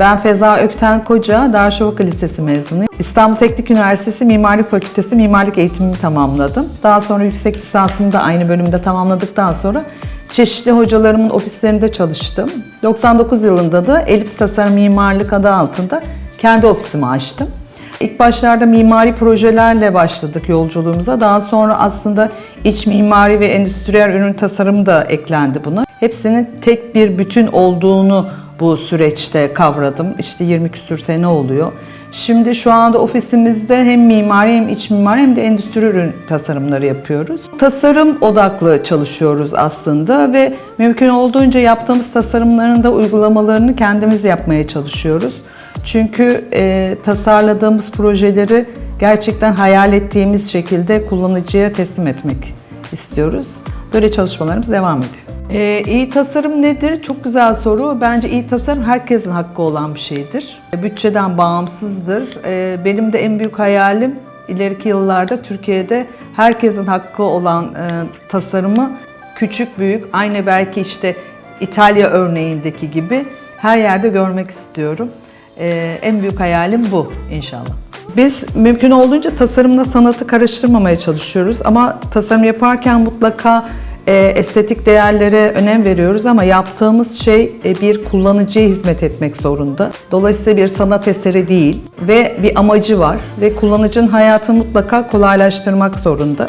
Ben Feza Ökten Koca, Darüşşafaka Lisesi mezunuyum. İstanbul Teknik Üniversitesi Mimarlık Fakültesi mimarlık eğitimimi tamamladım. Daha sonra yüksek lisansımı da aynı bölümde tamamladıktan sonra çeşitli hocalarımın ofislerinde çalıştım. 99 yılında da Elips Tasarım Mimarlık adı altında kendi ofisimi açtım. İlk başlarda mimari projelerle başladık yolculuğumuza. Daha sonra aslında iç mimari ve endüstriyel ürün tasarımı da eklendi buna. Hepsinin tek bir bütün olduğunu bu süreçte kavradım. İşte 20 küsür sene oluyor. Şimdi şu anda ofisimizde hem mimari hem iç mimari hem de endüstri ürün tasarımları yapıyoruz. Tasarım odaklı çalışıyoruz aslında ve mümkün olduğunca yaptığımız tasarımların da uygulamalarını kendimiz yapmaya çalışıyoruz. Çünkü e, tasarladığımız projeleri gerçekten hayal ettiğimiz şekilde kullanıcıya teslim etmek istiyoruz. Böyle çalışmalarımız devam ediyor. E, iyi tasarım nedir? Çok güzel soru. Bence iyi tasarım herkesin hakkı olan bir şeydir. Bütçeden bağımsızdır. E, benim de en büyük hayalim ileriki yıllarda Türkiye'de herkesin hakkı olan e, tasarımı küçük büyük aynı belki işte İtalya örneğindeki gibi her yerde görmek istiyorum. Ee, en büyük hayalim bu inşallah. Biz mümkün olduğunca tasarımla sanatı karıştırmamaya çalışıyoruz ama tasarım yaparken mutlaka estetik değerlere önem veriyoruz ama yaptığımız şey e, bir kullanıcıya hizmet etmek zorunda. Dolayısıyla bir sanat eseri değil ve bir amacı var ve kullanıcının hayatını mutlaka kolaylaştırmak zorunda.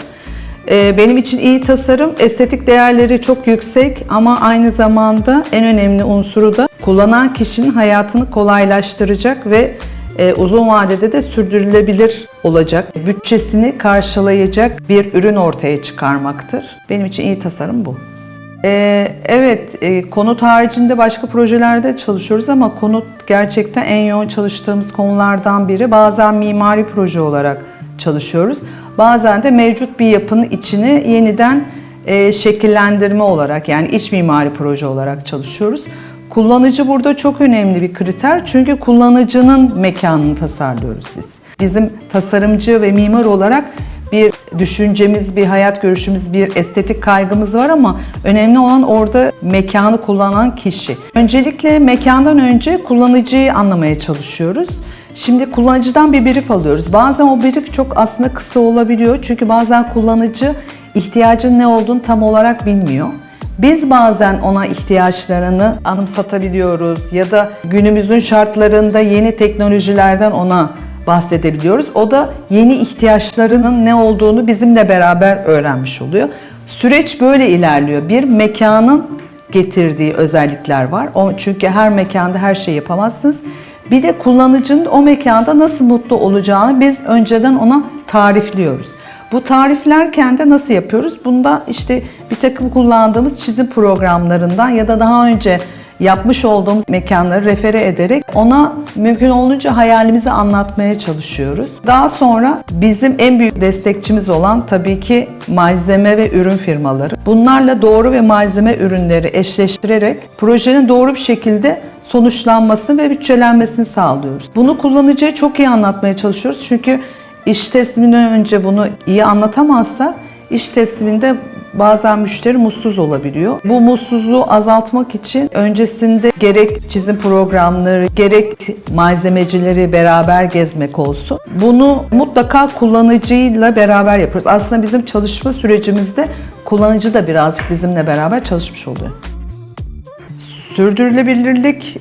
Ee, Benim için iyi tasarım estetik değerleri çok yüksek ama aynı zamanda en önemli unsuru da kullanan kişinin hayatını kolaylaştıracak ve e, uzun vadede de sürdürülebilir olacak, bütçesini karşılayacak bir ürün ortaya çıkarmaktır. Benim için iyi tasarım bu. Ee, evet, e, konut haricinde başka projelerde çalışıyoruz ama konut gerçekten en yoğun çalıştığımız konulardan biri. Bazen mimari proje olarak çalışıyoruz. Bazen de mevcut bir yapının içini yeniden e, şekillendirme olarak yani iç mimari proje olarak çalışıyoruz. Kullanıcı burada çok önemli bir kriter çünkü kullanıcının mekanını tasarlıyoruz biz. Bizim tasarımcı ve mimar olarak bir düşüncemiz, bir hayat görüşümüz, bir estetik kaygımız var ama önemli olan orada mekanı kullanan kişi. Öncelikle mekandan önce kullanıcıyı anlamaya çalışıyoruz. Şimdi kullanıcıdan bir brief alıyoruz. Bazen o brief çok aslında kısa olabiliyor. Çünkü bazen kullanıcı ihtiyacın ne olduğunu tam olarak bilmiyor. Biz bazen ona ihtiyaçlarını anımsatabiliyoruz ya da günümüzün şartlarında yeni teknolojilerden ona bahsedebiliyoruz. O da yeni ihtiyaçlarının ne olduğunu bizimle beraber öğrenmiş oluyor. Süreç böyle ilerliyor. Bir mekanın getirdiği özellikler var. O çünkü her mekanda her şeyi yapamazsınız. Bir de kullanıcının o mekanda nasıl mutlu olacağını biz önceden ona tarifliyoruz. Bu tariflerken de nasıl yapıyoruz? Bunda işte bir takım kullandığımız çizim programlarından ya da daha önce yapmış olduğumuz mekanları refere ederek ona mümkün olunca hayalimizi anlatmaya çalışıyoruz. Daha sonra bizim en büyük destekçimiz olan tabii ki malzeme ve ürün firmaları. Bunlarla doğru ve malzeme ürünleri eşleştirerek projenin doğru bir şekilde sonuçlanmasını ve bütçelenmesini sağlıyoruz. Bunu kullanıcıya çok iyi anlatmaya çalışıyoruz. Çünkü iş tesliminden önce bunu iyi anlatamazsa iş tesliminde bazen müşteri mutsuz olabiliyor. Bu mutsuzluğu azaltmak için öncesinde gerek çizim programları, gerek malzemecileri beraber gezmek olsun. Bunu mutlaka kullanıcıyla beraber yapıyoruz. Aslında bizim çalışma sürecimizde kullanıcı da birazcık bizimle beraber çalışmış oluyor. Sürdürülebilirlik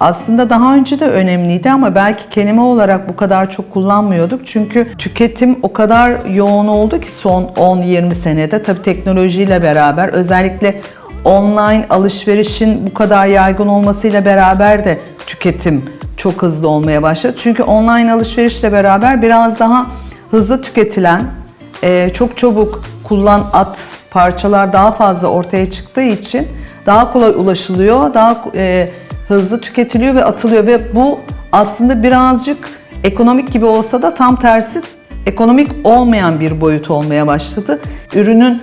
aslında daha önce de önemliydi ama belki kelime olarak bu kadar çok kullanmıyorduk. Çünkü tüketim o kadar yoğun oldu ki son 10-20 senede tabii teknolojiyle beraber özellikle online alışverişin bu kadar yaygın olmasıyla beraber de tüketim çok hızlı olmaya başladı. Çünkü online alışverişle beraber biraz daha hızlı tüketilen, e, çok çabuk kullan at parçalar daha fazla ortaya çıktığı için daha kolay ulaşılıyor, daha e, hızlı tüketiliyor ve atılıyor ve bu aslında birazcık ekonomik gibi olsa da tam tersi ekonomik olmayan bir boyut olmaya başladı. Ürünün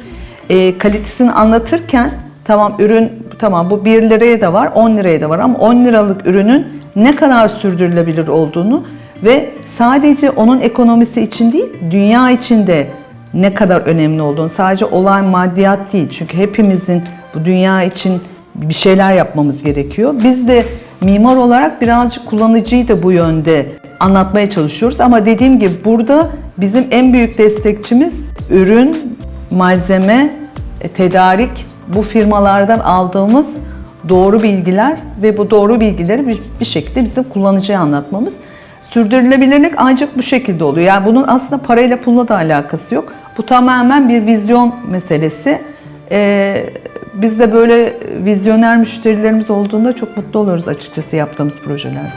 e, kalitesini anlatırken tamam ürün tamam bu 1 liraya da var 10 liraya da var ama 10 liralık ürünün ne kadar sürdürülebilir olduğunu ve sadece onun ekonomisi için değil dünya için de ne kadar önemli olduğunu sadece olay maddiyat değil çünkü hepimizin bu dünya için bir şeyler yapmamız gerekiyor. Biz de mimar olarak birazcık kullanıcıyı da bu yönde anlatmaya çalışıyoruz. Ama dediğim gibi burada bizim en büyük destekçimiz ürün, malzeme, e, tedarik bu firmalardan aldığımız doğru bilgiler ve bu doğru bilgileri bir, şekilde bizim kullanıcıya anlatmamız. Sürdürülebilirlik ancak bu şekilde oluyor. Yani bunun aslında parayla pulla da alakası yok. Bu tamamen bir vizyon meselesi. Ee, biz de böyle vizyoner müşterilerimiz olduğunda çok mutlu oluyoruz açıkçası yaptığımız projelerde.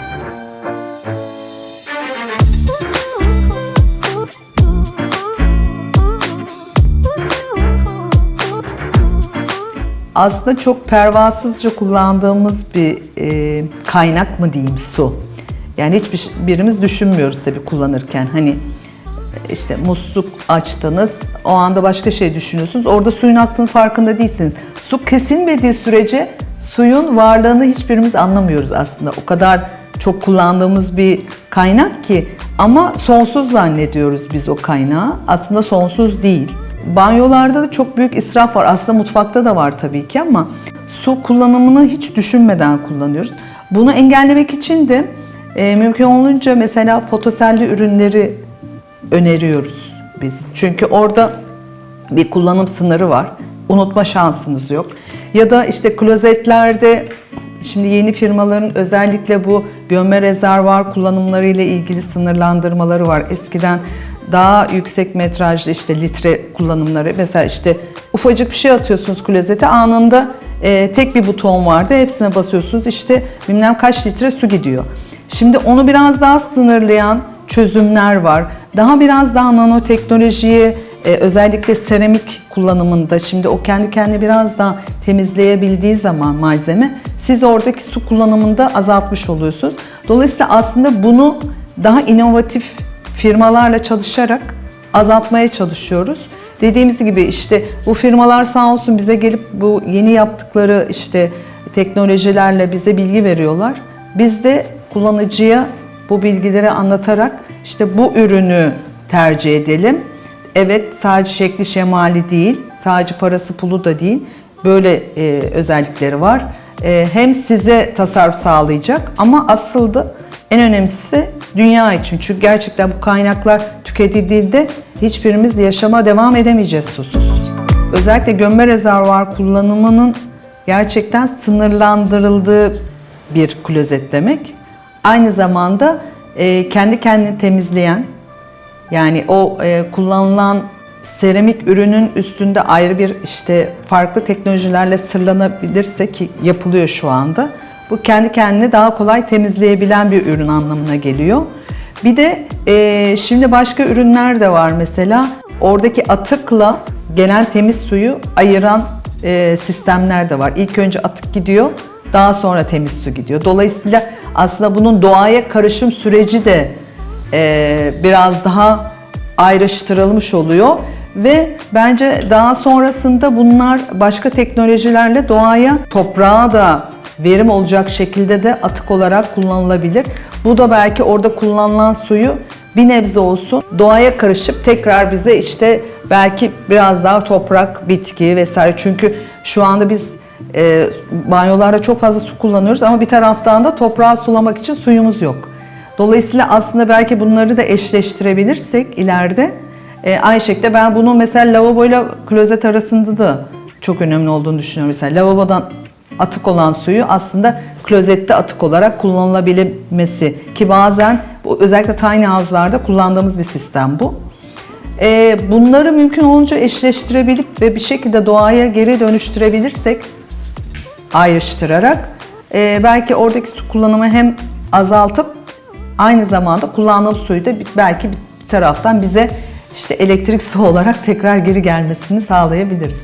Aslında çok pervasızca kullandığımız bir e, kaynak mı diyeyim su. Yani hiçbir birimiz düşünmüyoruz tabii kullanırken. Hani işte musluk açtınız, o anda başka şey düşünüyorsunuz. Orada suyun aktığının farkında değilsiniz. Su kesilmediği sürece suyun varlığını hiçbirimiz anlamıyoruz aslında. O kadar çok kullandığımız bir kaynak ki ama sonsuz zannediyoruz biz o kaynağı. Aslında sonsuz değil. Banyolarda da çok büyük israf var. Aslında mutfakta da var tabii ki ama su kullanımını hiç düşünmeden kullanıyoruz. Bunu engellemek için de e, mümkün olunca mesela fotoselli ürünleri öneriyoruz biz. Çünkü orada bir kullanım sınırı var. Unutma şansınız yok. Ya da işte klozetlerde şimdi yeni firmaların özellikle bu gömme rezervuar kullanımları ile ilgili sınırlandırmaları var. Eskiden daha yüksek metrajlı işte litre kullanımları mesela işte ufacık bir şey atıyorsunuz klozete anında e, tek bir buton vardı hepsine basıyorsunuz işte bilmem kaç litre su gidiyor. Şimdi onu biraz daha sınırlayan çözümler var. Daha biraz daha nanoteknolojiye e, özellikle seramik kullanımında şimdi o kendi kendine biraz daha temizleyebildiği zaman malzeme siz oradaki su kullanımında azaltmış oluyorsunuz. Dolayısıyla aslında bunu daha inovatif firmalarla çalışarak azaltmaya çalışıyoruz. Dediğimiz gibi işte bu firmalar sağ olsun bize gelip bu yeni yaptıkları işte teknolojilerle bize bilgi veriyorlar. Biz de kullanıcıya bu bilgileri anlatarak işte bu ürünü tercih edelim. Evet sadece şekli şemali değil, sadece parası pulu da değil. Böyle e, özellikleri var. E, hem size tasarruf sağlayacak ama asıl da en önemlisi dünya için. Çünkü gerçekten bu kaynaklar tüketildiğinde hiçbirimiz yaşama devam edemeyeceğiz susuz. Özellikle gömme rezervuar kullanımının gerçekten sınırlandırıldığı bir klozet demek. Aynı zamanda e, kendi kendini temizleyen, yani o e, kullanılan seramik ürünün üstünde ayrı bir işte farklı teknolojilerle sırlanabilirse ki yapılıyor şu anda. Bu kendi kendini daha kolay temizleyebilen bir ürün anlamına geliyor. Bir de e, şimdi başka ürünler de var mesela. Oradaki atıkla gelen temiz suyu ayıran e, sistemler de var. İlk önce atık gidiyor, daha sonra temiz su gidiyor. Dolayısıyla aslında bunun doğaya karışım süreci de e, biraz daha ayrıştırılmış oluyor ve bence daha sonrasında bunlar başka teknolojilerle doğaya, toprağa da verim olacak şekilde de atık olarak kullanılabilir. Bu da belki orada kullanılan suyu bir nebze olsun doğaya karışıp tekrar bize işte belki biraz daha toprak, bitki vesaire. Çünkü şu anda biz e, banyolarda çok fazla su kullanıyoruz ama bir taraftan da toprağı sulamak için suyumuz yok. Dolayısıyla aslında belki bunları da eşleştirebilirsek ileride e, aynı şekilde ben bunu mesela lavaboyla klozet arasında da çok önemli olduğunu düşünüyorum. Mesela lavabodan atık olan suyu aslında klozette atık olarak kullanılabilmesi ki bazen bu özellikle tiny house'larda kullandığımız bir sistem bu. E, bunları mümkün olunca eşleştirebilip ve bir şekilde doğaya geri dönüştürebilirsek ayrıştırarak e, belki oradaki su kullanımı hem azaltıp aynı zamanda kullandığımız suyu da belki bir taraftan bize işte elektrik su olarak tekrar geri gelmesini sağlayabiliriz.